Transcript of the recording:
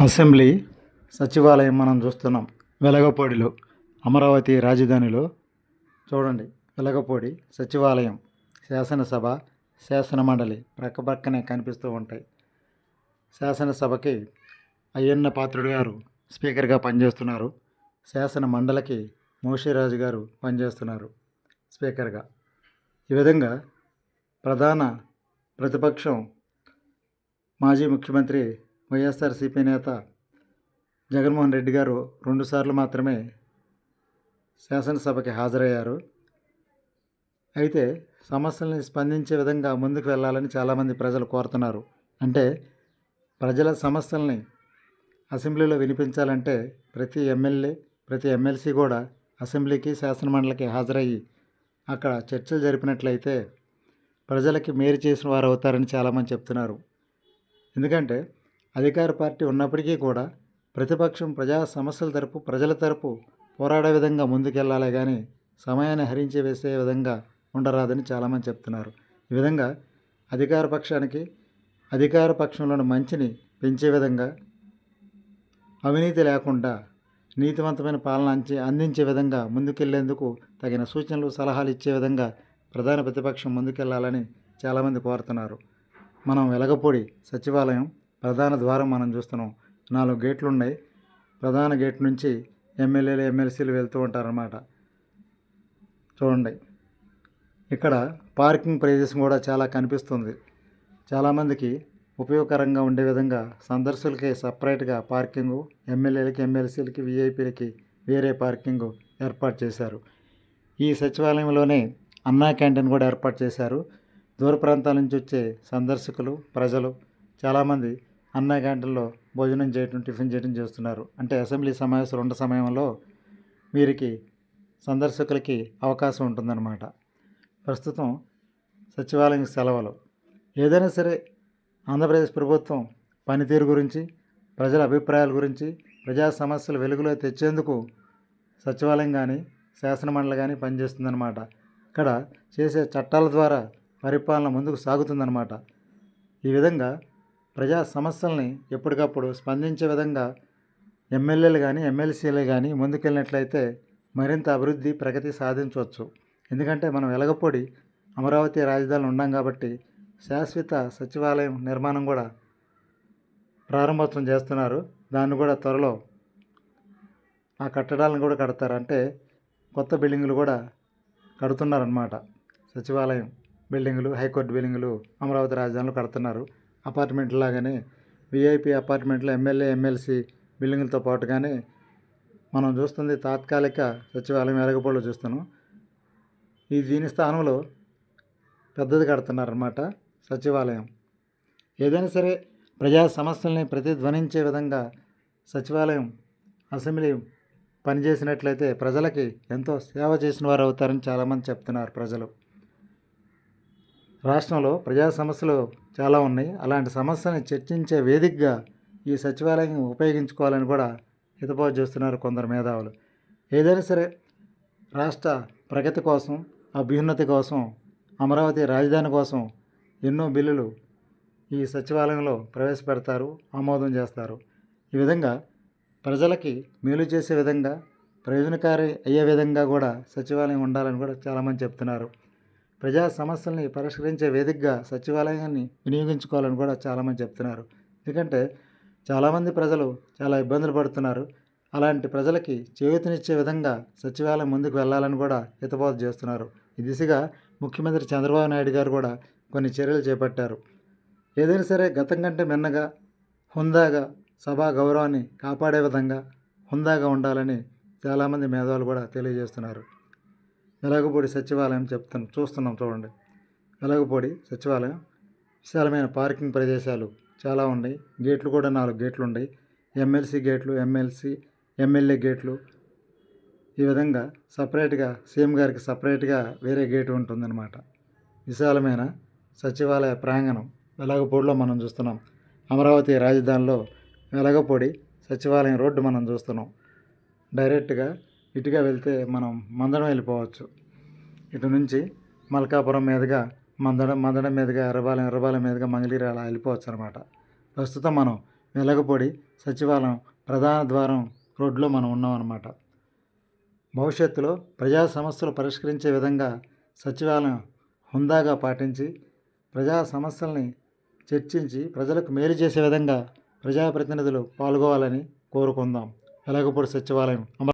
Assembly సచివాలయం మనం చూస్తున్నాం. వెలగపూడిలో అమరావతి రాజధానిలో. చూడండి వెలగపూడి సచివాలయం శాసనసభ శాసనమండలి ప్రక్కపక్కనే కనిపిస్తూ ఉంటాయి. శాసనసభకి అయ్యన్న పాత్రుడు గారు స్పీకర్గా పనిచేస్తున్నారు. శాసన మండలికి మోషిరాజు గారు పనిచేస్తున్నారు స్పీకర్గా. ఈ విధంగా ప్రధాన ప్రతిపక్షం మాజీ ముఖ్యమంత్రి వైఎస్ఆర్సీపీ నేత జగన్మోహన్ రెడ్డి గారు రెండుసార్లు మాత్రమే శాసనసభకి హాజరయ్యారు. అయితే సమస్యల్ని స్పందించే విధంగా ముందుకు వెళ్ళాలని చాలామంది ప్రజలు కోరుతున్నారు. అంటే ప్రజల సమస్యల్ని అసెంబ్లీలో వినిపించాలంటే ప్రతి ఎమ్మెల్యే ప్రతి ఎమ్మెల్సీ కూడా అసెంబ్లీకి శాసనమండలికి హాజరయ్యి అక్కడ చర్చలు జరిపినట్లయితే ప్రజలకి మేలు చేసిన వారు అవుతారని చాలామంది చెప్తున్నారు. ఎందుకంటే అధికార పార్టీ ఉన్నప్పటికీ కూడా ప్రతిపక్షం ప్రజా సమస్యల తరపు ప్రజల తరపు పోరాడే విధంగా ముందుకెళ్ళాలి కానీ సమయాన్ని హరించి వేసే విధంగా ఉండరాదని చాలామంది చెప్తున్నారు. ఈ విధంగా అధికార పక్షానికి అధికార పక్షంలోని మంచిని పెంచే విధంగా అవినీతి లేకుండా నీతివంతమైన పాలన అంచి అందించే విధంగా ముందుకెళ్ళేందుకు తగిన సూచనలు సలహాలు ఇచ్చే విధంగా ప్రధాన ప్రతిపక్షం ముందుకెళ్ళాలని చాలామంది కోరుతున్నారు. మనం వెలగపూడి సచివాలయం ప్రధాన ద్వారం మనం చూస్తున్నాం. నాలుగు గేట్లు ఉన్నాయి ప్రధాన గేట్ నుంచి ఎమ్మెల్యేలు ఎమ్మెల్సీలు వెళ్తూ ఉంటారన్నమాట. చూడండి. ఇక్కడ పార్కింగ్ ప్రైజెస్ కూడా చాలా కనిపిస్తుంది. చాలామందికి ఉపయోగకరంగా ఉండే విధంగా సందర్శకులకి సపరేట్గా పార్కింగు ఎమ్మెల్యేలకి ఎమ్మెల్సీలకి విఐపీలకి వేరే పార్కింగు ఏర్పాటు చేశారు. ఈ సచివాలయంలోనే అన్నా క్యాంటీన్ కూడా ఏర్పాటు చేశారు. దూర ప్రాంతాల నుంచి వచ్చే సందర్శకులు ప్రజలు చాలామంది అన్న క్యాంటీన్లో భోజనం చేయటం టిఫిన్ చేయటం చేస్తున్నారు. అంటే అసెంబ్లీ సమావేశాలు ఉన్న సమయంలో వీరికి సందర్శకులకి అవకాశం ఉంటుందన్నమాట. ప్రస్తుతం సచివాలయం సెలవులు. ఏదైనా సరే ఆంధ్రప్రదేశ్ ప్రభుత్వం పనితీరు గురించి ప్రజల అభిప్రాయాల గురించి ప్రజా సమస్యలు వెలుగులో తెచ్చేందుకు సచివాలయం కానీ శాసనమండలి కానీ పనిచేస్తుందన్నమాట. ఇక్కడ చేసే చట్టాల ద్వారా పరిపాలన ముందుకు సాగుతుందన్నమాట. ఈ విధంగా ప్రజా సమస్యల్ని ఎప్పటికప్పుడు స్పందించే విధంగా ఎమ్మెల్యేలు కానీ ఎమ్మెల్సీలు కానీ ముందుకెళ్ళినట్లయితే మరింత అభివృద్ధి ప్రగతి సాధించవచ్చు. ఎందుకంటే మనం వెలగపొడి అమరావతి రాజధాని ఉన్నాం కాబట్టి శాశ్వత సచివాలయం నిర్మాణం కూడా ప్రారంభోత్సవం చేస్తున్నారు. దాన్ని కూడా త్వరలో ఆ కట్టడాలను కూడా కడతారు. అంటే కొత్త బిల్డింగులు కూడా కడుతున్నారన్నమాట. సచివాలయం బిల్డింగులు హైకోర్టు బిల్డింగులు అమరావతి రాజధానిలో కడుతున్నారు. అపార్ట్మెంట్ లాగానే విఐపి అపార్ట్మెంట్లో ఎమ్మెల్యే ఎమ్మెల్సీ బిల్డింగులతో పాటుగానే మనం చూస్తుంది తాత్కాలిక సచివాలయం వెలగపూడిలో చూస్తున్నాం. ఈ దీని స్థానంలో పెద్దది కడుతున్నారన్నమాట సచివాలయం. ఏదైనా సరే ప్రజా సమస్యల్ని ప్రతిధ్వనించే విధంగా సచివాలయం అసెంబ్లీ పనిచేసినట్లయితే ప్రజలకి ఎంతో సేవ చేసిన వారు అవుతారని చాలామంది చెప్తున్నారు ప్రజలు. రాష్ట్రంలో ప్రజా సమస్యలు చాలా ఉన్నాయి. అలాంటి సమస్యని చర్చించే వేదికగా ఈ సచివాలయం ఉపయోగించుకోవాలని కూడా హితబోధ చేస్తున్నారు కొందరు మేధావులు. ఏదైనా సరే రాష్ట్ర ప్రగతి కోసం అభ్యున్నతి కోసం అమరావతి రాజధాని కోసం ఎన్నో బిల్లులు ఈ సచివాలయంలో ప్రవేశపెడతారు ఆమోదం చేస్తారు. ఈ విధంగా ప్రజలకి మేలు చేసే విధంగా ప్రయోజనకారి అయ్యే విధంగా కూడా సచివాలయం ఉండాలని కూడా చాలామంది చెప్తున్నారు. ప్రజా సమస్యల్ని పరిష్కరించే వేదికగా సచివాలయాన్ని వినియోగించుకోవాలని కూడా చాలామంది చెప్తున్నారు. ఎందుకంటే చాలామంది ప్రజలు చాలా ఇబ్బందులు పడుతున్నారు. అలాంటి ప్రజలకి చేయూతనిచ్చే విధంగా సచివాలయం ముందుకు వెళ్ళాలని కూడా హితబోధ చేస్తున్నారు. ఈ దిశగా ముఖ్యమంత్రి చంద్రబాబు నాయుడు గారు కూడా కొన్ని చర్యలు చేపట్టారు. ఏదైనా సరే గతం కంటే మిన్నగా హుందాగా సభా గౌరవాన్ని కాపాడే విధంగా హుందాగా ఉండాలని చాలామంది మేధావులు కూడా తెలియజేస్తున్నారు. వెలగపూడి సచివాలయం చెప్తున్నాం చూస్తున్నాం చూడండి. వెలగపూడి సచివాలయం? విశాలమైన పార్కింగ్ ప్రదేశాలు చాలా ఉన్నాయి. గేట్లు కూడా నాలుగు గేట్లు ఉన్నాయి. ఎమ్మెల్సీ గేట్లు ఎమ్మెల్సీ ఎమ్మెల్యే గేట్లు. ఈ విధంగా సపరేట్గా సీఎం గారికి సపరేట్గా వేరే గేటు ఉంటుందన్నమాట. విశాలమైన సచివాలయ ప్రాంగణం వెలగపూడిలో మనం చూస్తున్నాం. అమరావతి రాజధానిలో వెలగపూడి సచివాలయం రోడ్డు మనం చూస్తున్నాం. డైరెక్ట్గా ఇటుగా వెళ్తే మనం మందడం వెళ్ళిపోవచ్చు. ఇటు నుంచి మల్కాపురం మీదుగా మందడం మందడం మీదుగా ఎర్రబాలెం ఎర్రబాలెం మీదుగా మంగళగిరి అలా వెళ్ళిపోవచ్చు అనమాట ప్రస్తుతం మనం వెలగపొడి సచివాలయం ప్రధాన ద్వారం రోడ్లో మనం ఉన్నాం అనమాట భవిష్యత్తులో ప్రజా సమస్యలు పరిష్కరించే విధంగా సచివాలయం హుందాగా పాటించి ప్రజా సమస్యల్ని చర్చించి ప్రజలకు మేలు చేసే విధంగా ప్రజాప్రతినిధులు పాల్గొవాలని కోరుకుందాం. వెలగపూడి సచివాలయం.